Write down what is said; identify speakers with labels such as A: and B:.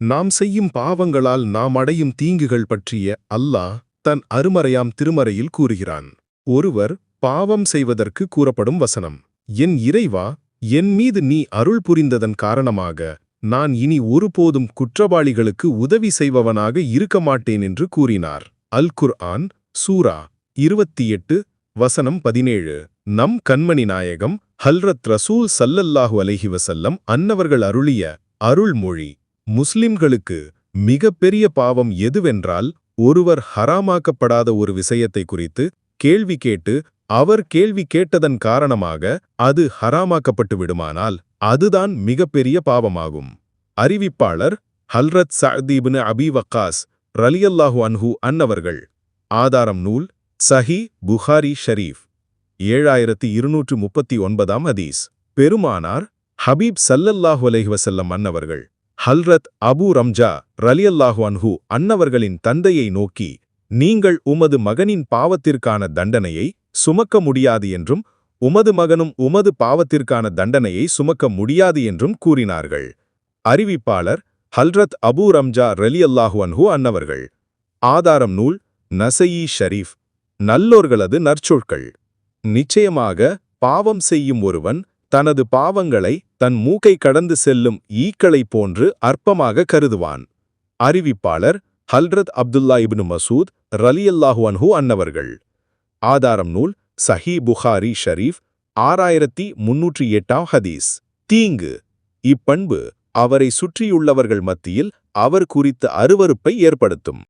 A: நாம் செய்யும் பாவங்களால் நாம் அடையும் தீங்குகள் பற்றிய அல்லாஹ் தன் அருமறையாம் திருமறையில் கூறுகிறான். ஒருவர் பாவம் செய்வதற்கு கூறப்படும் வசனம் என் இறைவா என் மீது நீ அருள் புரிந்ததன் காரணமாக நான் இனி ஒருபோதும் குற்றவாளிகளுக்கு உதவி செய்பவனாக இருக்க மாட்டேன் என்று கூறினார். அல் குர்ஆன் சூரா இருபத்தி எட்டு வசனம் பதினேழு. நம் கண்மணி நாயகம் ஹல்ரத் ரசூல் சல்லல்லாஹு அலஹி வசல்லம் அன்னவர்கள் அருளிய அருள்மொழி முஸ்லிம்களுக்கு மிகப்பெரிய பாவம் எதுவென்றால் ஒருவர் ஹராமாக்கப்படாத ஒரு விஷயத்தை குறித்து கேள்வி கேட்டு அவர் கேள்வி கேட்டதன் காரணமாக அது ஹராமாக்கப்பட்டு விடுமானால் அதுதான் மிகப்பெரிய பாவமாகும். அறிவிப்பாளர் ஹல்ரத் சஅதீபின் அபி வக்காஸ் ரலியல்லாஹு அன்ஹு அன்னவர்கள். ஆதாரம் நூல் சஹி புகாரி ஷரீஃப். ஏழாயிரத்தி இருநூற்று முப்பத்தி ஒன்பதாம் அதீஸ் பெருமானார் ஹபீப் சல்லல்லாஹு அலைஹி வசல்லம் அன்னவர்கள். ஹல்ரத் அபு ரம்ஜா ரலியல்லாஹு அன்ஹு அன்னவர்களின் தந்தையை நோக்கி நீங்கள் உமது மகனின் பாவத்திற்கான தண்டனையை சுமக்க முடியாது என்றும் உமது மகனும் உமது பாவத்திற்கான தண்டனையை சுமக்க முடியாது என்றும் கூறினார்கள். அறிவிப்பாளர் ஹல்ரத் அபூ ரம்ஜா ரலியல்லாஹு அன்ஹு அன்னவர்கள். ஆதாரம் நூல் நசயி ஷரீஃப். நல்லோர்களது நற்சொற்கள். நிச்சயமாக பாவம் செய்யும் ஒருவன் தனது பாவங்களை தன் மூக்கை கடந்து செல்லும் ஈக்களைப் போன்று அற்பமாக கருதுவான். அறிவிப்பாளர் ஹல்ரத் அப்துல்லா இப்னு மசூத் ரலியல்லாஹு அன்ஹு அன்னவர்கள். ஆதாரம் நூல் சஹி புகாரி ஷரீஃப் ஆறாயிரத்தி முன்னூற்றி எட்டாம் ஹதீஸ். தீங்கு. இப்பண்பு அவரை சுற்றியுள்ளவர்கள் மத்தியில் அவர் குறித்த அருவருப்பை ஏற்படுத்தும்.